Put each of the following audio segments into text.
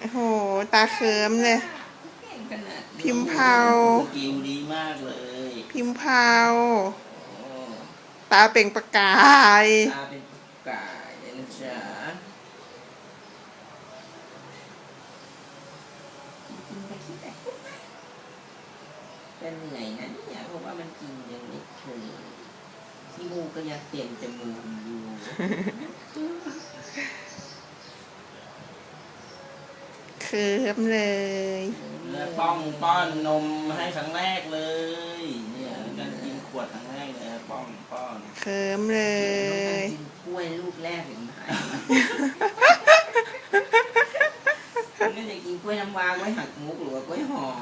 โอ้โห ตาเคิมเลยเก่งขนาดนี้พิมพ์เผา สกิลดีมากเลยพิมพ์พาวโอ้ตาเปล่งประกาย ตาเป็นกายเลยนะจ๊ะกินไปคิดแต่เป็นเหนื่อยนะเนี่ยเพราะว่ามันกินยังไม่ถึงที่มูกก็ยังเต็มจมูกอยู่เคิมเลยแล้วป้องป้อนนมให้ครั้งแรกเลย เนี่ยการกินขวดครั้งแรกเลยป้องป้อนเคิมเลยกินกล้วยลูกแรกถึงหายมันก็จะกินกล้วยน้ำว้าไว้หักมุกหรือว่ากล้วยหอม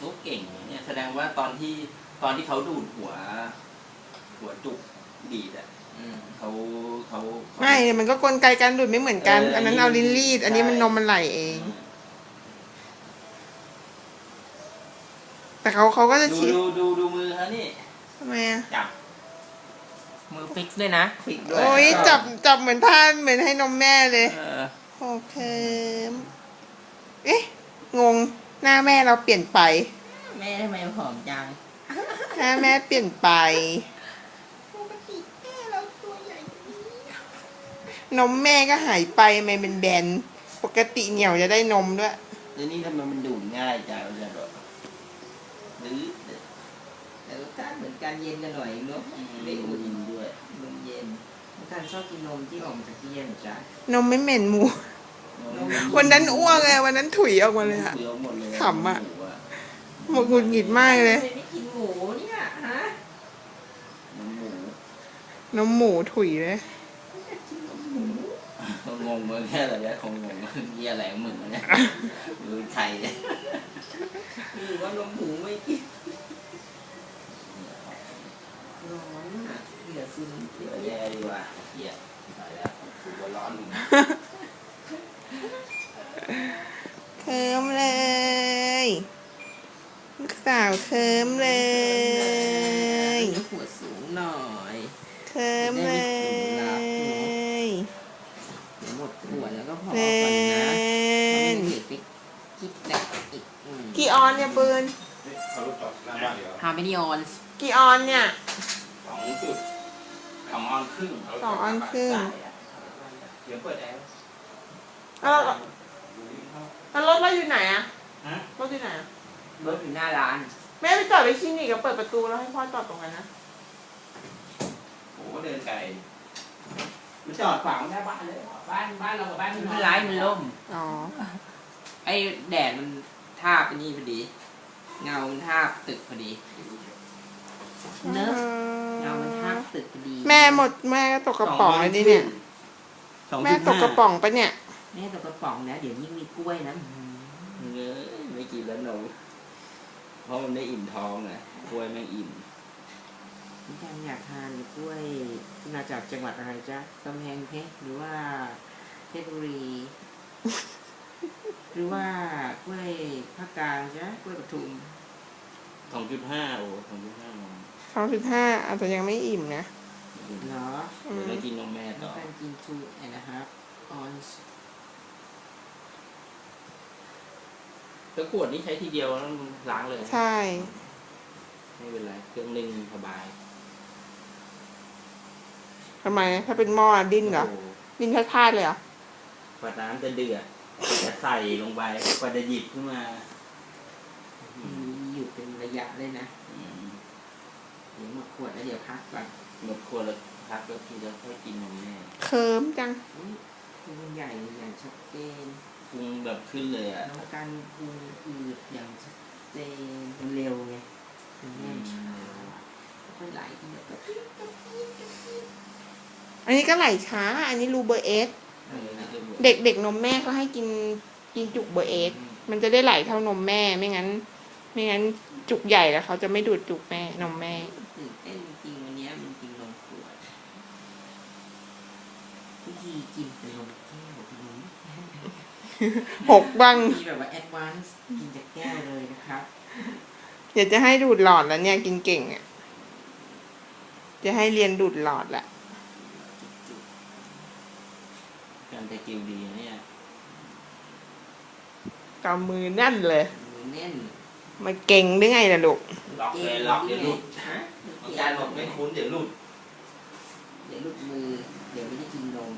ลูกเก่งเนี่ยแสดงว่าตอนที่ตอนที่เขาดูดหัว หัวจุกดีดอะอืม เขาเขาเขาไม่มันก็กลไกการดูดไม่เหมือนกันเอออัอันนั้นเอาลิ้นรีด อันนี้มันนมมันไหลเอง แต่เขาเขาก็จะดูชี้ดูดูดูมือเขานี่ทำไมอะจับมือฟิกด้วยนะฟิกด้วยโอ้ยจับจับเหมือนท่านเหมือนให้นมแม่เลยเออโอเคมเอ๊ะ งง หน้าแม่เราเปลี่ยนไป แม่ทำไมผอมจัง หน้าแม่เปลี่ยนไปปกติแม่เราตัวใหญ่ นมแม่ก็หายไปมันเป็นแบน ปกติเหนียวจะได้นมด้วย แล้วนี่ทำไมมันดูดง่ายจังจะแบบหรือแต่รสชาติเหมือนกันเย็นกันหน่อยเนาะไม่ไม่อุ่อุ่นนด้วย นมเย็นน้ำตาลชอบกินนมที่ออกมาจากที่เย็นจ้ะนมไม่เหม็นหมู วันนั้นอ้วกเลยวันนั้นถุยออกมาเลยอะเปลือกหมดเลยขำอะหมูอะ หมดหงุดหงิดมากเลย ทำไมไม่กินหมูเนี่ยฮะ น้ำหมู นมหมูถุยเลยก็ งงเลยแค่ระยะคงงงเยี่ยอะไรของมึงวะเนี่ยดูใครเนี่ยหรือว่านมหมูไม่กินร้อนมากเหลือซึมเหลืเดี๋อยวแย่แย่ดีกว่าเหี้ยตายแล้วถูกว่าร้อนอยู่นะเคิมเลยลูกสาวเคิมเลยหัวสูงหน่อยเคิมเลย เดี๋ยวหมดขวดแล้วก็พอ เล่ ก่อนนะ น เดี๋ยวไปคิดแต่อีกอืม กี่ออนเนี่ยปืนเขารู้จักหน้าบ้านดีกว่าฮาร์เมนิออนกี่ออนเนี่ย สองจุดสองออนครึ่งสองออนครึ่งเดี๋ยวเปิดแอร์แล้วแล้วรถเราอยู่ไหนอะฮะรถอยู่ไหนอะรถอยู่หน้าร้าน แม่ไปจอดไปคลินิกกับเปิดประตูแล้วให้พ่อจอดตรงนั้นนะ โอ้เดินไกลมันจอดขวางหน้าบ้านเลย บ้านบ้านเรากับบ้านม่พี่เป็นไรมันล่ม อ๋อ ไอ้แดดมัน ทาบไปนี่พอดี เงามันทาบตึกพอดี เนอะเงามันทาบตึกพอดีแม่หมดแม่ก็ตกกระป๋องไอ้นี่เนี่ย สองแม่จุดตกกระป๋องปะเนี่ย แม่ตกกระป๋องนะเดี๋ยวยิ่งมีกล้วยนะเนื้อไม่กินแล้วหนูเพราะมันไม่อิ่มท้องนะกล้วยไม่อิ่มพี่แจงอยากทานกล้วยที่มาจากจังหวัดอะไรจ๊ะกำแพงเพชรหรือว่าเพชรบุรี หรือว่ากล้วยภาคกลางจ๊ะกล้วยปทุมสองจุดห้าโอ้สองจุดห้าสองจุดห้าอาจจะยังไม่อิ่มนะเนาะอืม เดี๋ยวได้กินนมแม่ต่อน้ำตาลกินทูแอนนะครับออนแล้วขวดนี้ใช้ทีเดียวแล้วมันล้างเลยใช่ ไม่เป็นไรเครื่องนึ่งสบายทำไม ถ้าเป็นหม้อดิ้นเหรอโโดิ้นพลาดๆเลยเหรอ กว่าน้ำจะเดือด จะใส่ลงไปกว่าจะหยิบขึ้นมามีอยู่เป็นระยะเลยนะอืมเดี๋ยวหมดขวดแล้วเดี๋ยวพักก่อนหมดขวดแล้วพักแล้วทีจะค่อยกินนมแม่เคิมจังอุ๊ยพุงใหญ่อย่างชัดเจนพุงแบบขึ้นเลยอะน้องการพุงอืดอย่างชัดเจนมันเร็วไงมันแน่นช้าค่อยไหลทีเดียวก็อันนี้ก็ไหลช้า อันนี้รูเบอร์เอส เออนี่ก็หมดเด็กเด็กนมแม่ก็ให้กินกินจุกเบอร์เอสมันจะได้ไหลเท่านมแม่ไม่งั้น ไม่งั้นจุกใหญ่แล้วเขาจะไม่ดูดจุกแม่นมแม่ตื่นเต้นจริงๆวันเนี้ยมันกินนมขวดวิธีกินเป็นนมแก้วคุณรู้หกบ้างมีแบบว่าแอดวานซ์กินจากแก้วเลยนะครับเดี๋ยวจะให้ดูดหลอดแล้วเนี่ยกินเก่งอะจะให้เรียนดูดหลอดละ การตะกิวดีนะเนี่ยกำมือแน่นเลย มือแน่นมาเก่งได้ไงล่ะลูก ล็อกเลยล็อกเดี๋ยวหลุดฮะอาจารย์บอกไม่คุ้นเดี๋ยวหลุดเดี๋ยวหลุดมือ เดี๋ยวไม่ได้กินนม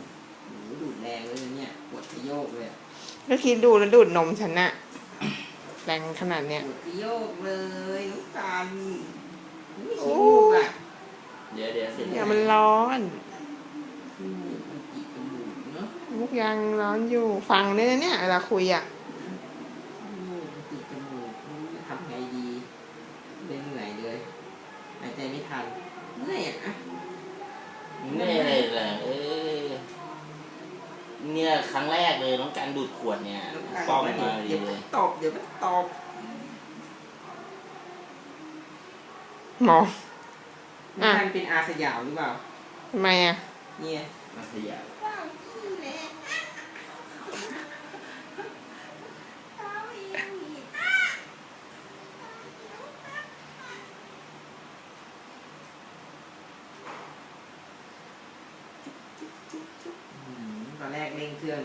หนูดูดแรงเลยนะเนี่ยปวดขยโยกเลยอะก็คิดดูแล้วดูดนมฉันน่ะแรงขนาดเนี้ย ปวดขยโยกเลยน้องกันไม่โอ้ขี้มูกอะเดี๋ยวเดี๋ยวเสร็จเนี่ยมันร้อนขี้มูกมันจิกจมูกเนาะ มุกยังร้อนอยู่ฟังด้วยเนี่ยเวลาคุยอะขี้มูกมันจิกจมูกไม่รู้จะทำไงดีเล่นเหนื่อยเลยหายใจไม่ทันเมื่อยอะอะไม่เลยแหละเออเนี่ยครั้งแรกเลยน้องการดูดขวดเนี่ยป้องมาเดี๋ดียวเลมันยตบเดี๋ยวมันตบหมอน้องกันเป็นอาสยามหรือเปล่าทำไมอะเนี่ย มาสยาม อืมตอนแรกเร่งเครื่อง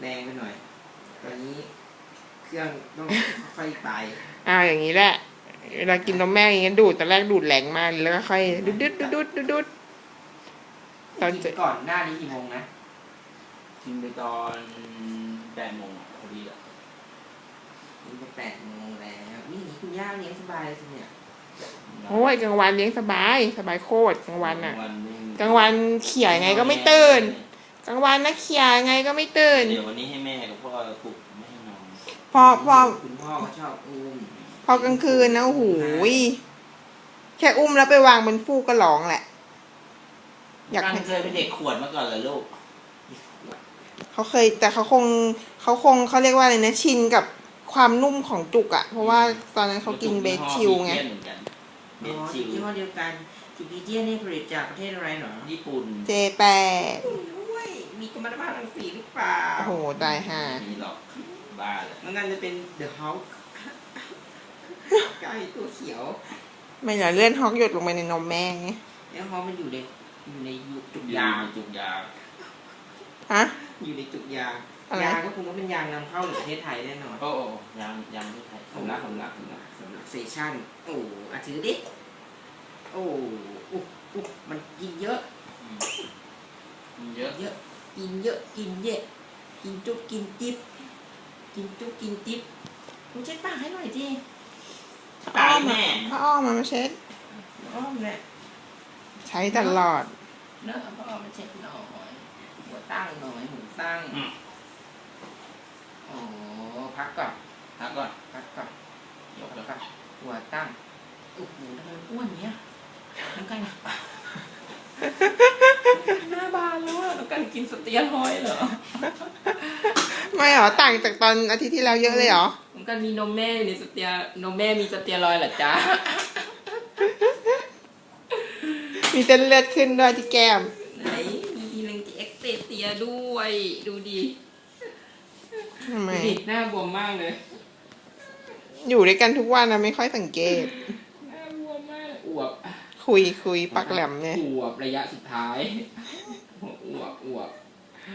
แรงไปหน่อย ตอนนี้เครื่องต้องค่อยๆไปอ้าวอย่างนี้แหละ เวลากินนมแม่อย่างงี้ดูดแต่แรกดูดแรงมากแล้วก็ค่อยดุดดุดดุดดุดดุดดุดตอนกิจะนก่อนหน้านี้กี่โมงนะกินไปตอนแปดโมงอะพอดีอะกินไปแปดโมงแล้วนี่คุณย่าเลี้ยงสบายเลยสิเนี่ยโอ้ยกลางวันเลี้ยงสบาย สบายโคตรกลางวันอะวันไม่มีกลางวันเขี่ยยังไงก็ไม่ตื่น กลางวันนะเขี่ยยังไงก็ไม่ตื่น เดี๋ยววันนี้ให้แม่กับพ่อปลุกไม่ให้นอนพอพอคุณพ่อก็ชอบอุ้มพอกลางคืนนะโอ้โหยแค่อุ้มแล้วไปวางบนฟูกก็ร้องแหละ อยากการให้เคยเป็นเด็กขวดมาก่อนเหรอลูกเขาเคยแต่เขาคงเขาคงเขาเรียกว่าอะไรนะชินกับความนุ่มของจุกอะเพราะว่าตอนนั้นเขากินเบสชิลไง เหมือนกันเบอ๋อสชิลยี่ห้อเดียวกันจูปิเจียนี่ผลิตจากประเทศอะไรหรอญี่ปุ่น เจแปดด้วย มีกรรมฐานรังสีหรือเปล่าโอ้โหตายห่ามีหรอกบ้าเลยแล้วงานจะเป็นเดอะฮอคไก่ตัวเขียวไม่เหรอเลื่อนฮอกหยดลงไปในนมแม่ไงแล้วฮอคมันอยู่ในอยู่ในยุจุกยายางจุกยาฮะ อยู่ในจุกยางอะไร ยางก็คงว่าเป็นยางนำเข้าจากประเทศไทยแน่นอนโอ้โอ้ยังยังไม่ไทยสำลักสำลักสำลักสำหรับเซชั่นโอ้อาถือดิโอ้อุ๊บอุ๊บมันกินเยอะ อืมมันเยอะ เยอะ กินเยอะกินเยอะกินจุ๊บกินจิ๊บกินจุ๊บกินจิ๊บมึงเช็ดปากให้หน่อยดิตายแม่พ่ออ้อมมามาเช็ดอ้อมเนี่ยใช้ตลอดเนอะพ่อมาเช็ดหน่อยหัวตั้งหน่อยหัวตั้งอืมโอ้พักก่อนพักก่อนพักก่อนยกแล้แล้ววก็หัวตั้งโอ้โหทำไมอ้วนเนี้ยน้องกัน กันกินสเตียรอยด์เหรอไม่เหรอต่างจากตอนอาทิตย์ที่แล้วเยอะเลยเหรอน้องกันมีนมแม่อยู่ในสเตียนมแม่มีสเตียรอยด์เหรอจ๊ะมีเส้นเลือดขึ้นด้วยที่แก้มไหนมีอีเลงเอ็กเตเตียด้วยดูดิทำไมดูดิหน้าบวมมากเลย อยู่ด้วยกันทุกวันนะไม่ค่อยสังเกตหน้าบวมมากอวบคุยคุยปักแหลมเนี่ยอวบระยะสุดท้ายอวบอวบ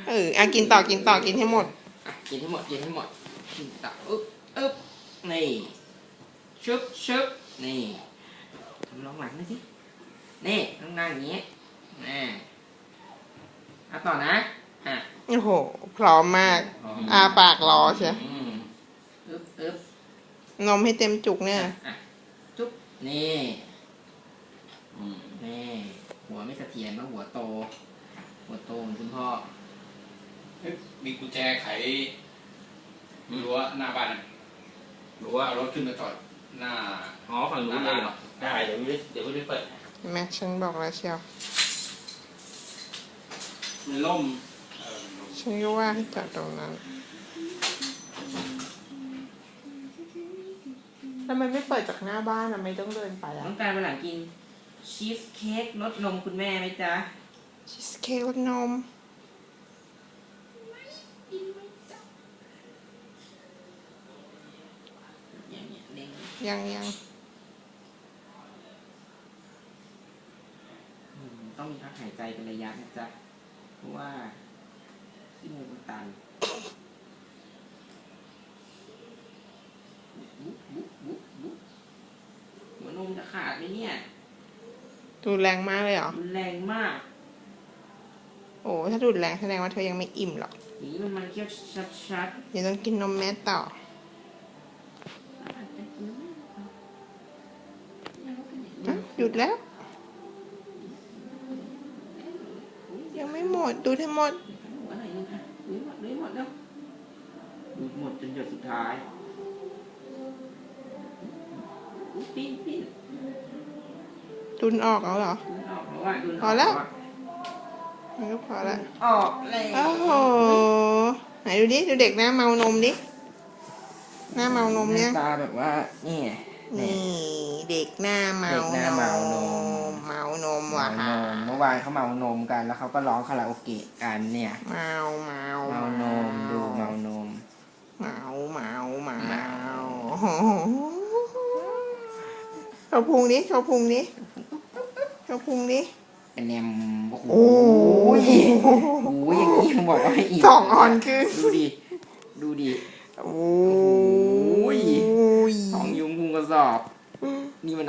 เอออะกินต่อกินต่อกินให้หมด อะกินให้หมดกินให้หมดกินต่ออึ๊บอึ๊บนี่ชึบชึบนี่ทำลองหลังหน่อยสินี่ต้องนั่งอย่างนี้อ่าเอาต่อนะอะโอ้โห พร้อมมาก อาปากรอใช่อืมอึ๊บอึ๊บนมให้เต็มจุกเนี่ย อะจุ๊บนี่อืมนี่หัวไม่เสถียรมาหัวโต หัวโตเหมือนคุณพ่อเฮ้ย มีกุญแจไขรั้วหน้าบ้านหรือว่าเอารถขึ้นมาจอดหน้าอ๋อฝั่งนู้นเลยเหรอได้เดี๋ยววิเดี๋ยววิเปิดเห็นไหมฉันบอกแล้วเชียว มันล่มเอ่อฉันก็ว่าให้จอดตรงนั้นทำไมไม่เปิดจากหน้าบ้านทำไมต้องเดินไปต้อะองการวันหลังกินชีสเค้กรสนมคุณแม่ไหมจ๊ะชีสเค้กรสนม อย่างเงี้ยเด้ง ยังยังอืมต้องมีพักหายใจเป็นระยะนะจ๊ะ เพราะว่าที่มือมันตันบุ๊บบุ๊บบุ๊บบุ๊บหัวนมจะขาดไหมเนี่ย ดูดแรงมากเลยเหรอมันแรงมาก โอ้ถ้าดูดแรงแสดงว่าเธอยังไม่อิ่มหรอกอย่างนี้มันมันเคี้ยวชัดเดี๋ยวต้องกินนมแม่ต่อ ย่างนี้อะหยุดแล้ว ยังไม่หมด ดูให้หมดหัวหน่อยนึงค่ะดูหมดดูหมดแล้วดูหมดจนหยดสุดท้ายอุ๊ยปิ้นปิ้นดุนออกแล้วเหรอดูออกแล้วว่าดูกพอแล้วะมันก็พอละออกเลยโอ้โหไหนดูดิดูเด็กหน้าเมานมดิหน้าเมานมเนี่ยตาแบบว่านี่ไง นี่ เด็กหน้าเมาเด็กหน้าเมานม เมานมเมาว่ะนมเมื่อวานเขาเมานมกัน แล้วเขาก็ร้องคาราโอเกะกันเนี่ย เมาเมาเมานมดูเมานม เมาเมาเมาเมาเขาพุงดิเขาพุงดิเขาพุงดิเป็นแนมโอ้โหโอ้ยโอ้ยอย่างนี้เขาบอกว่าให้อิ่มสองออนคือดูดิ ดูดิ โอ้ยย ส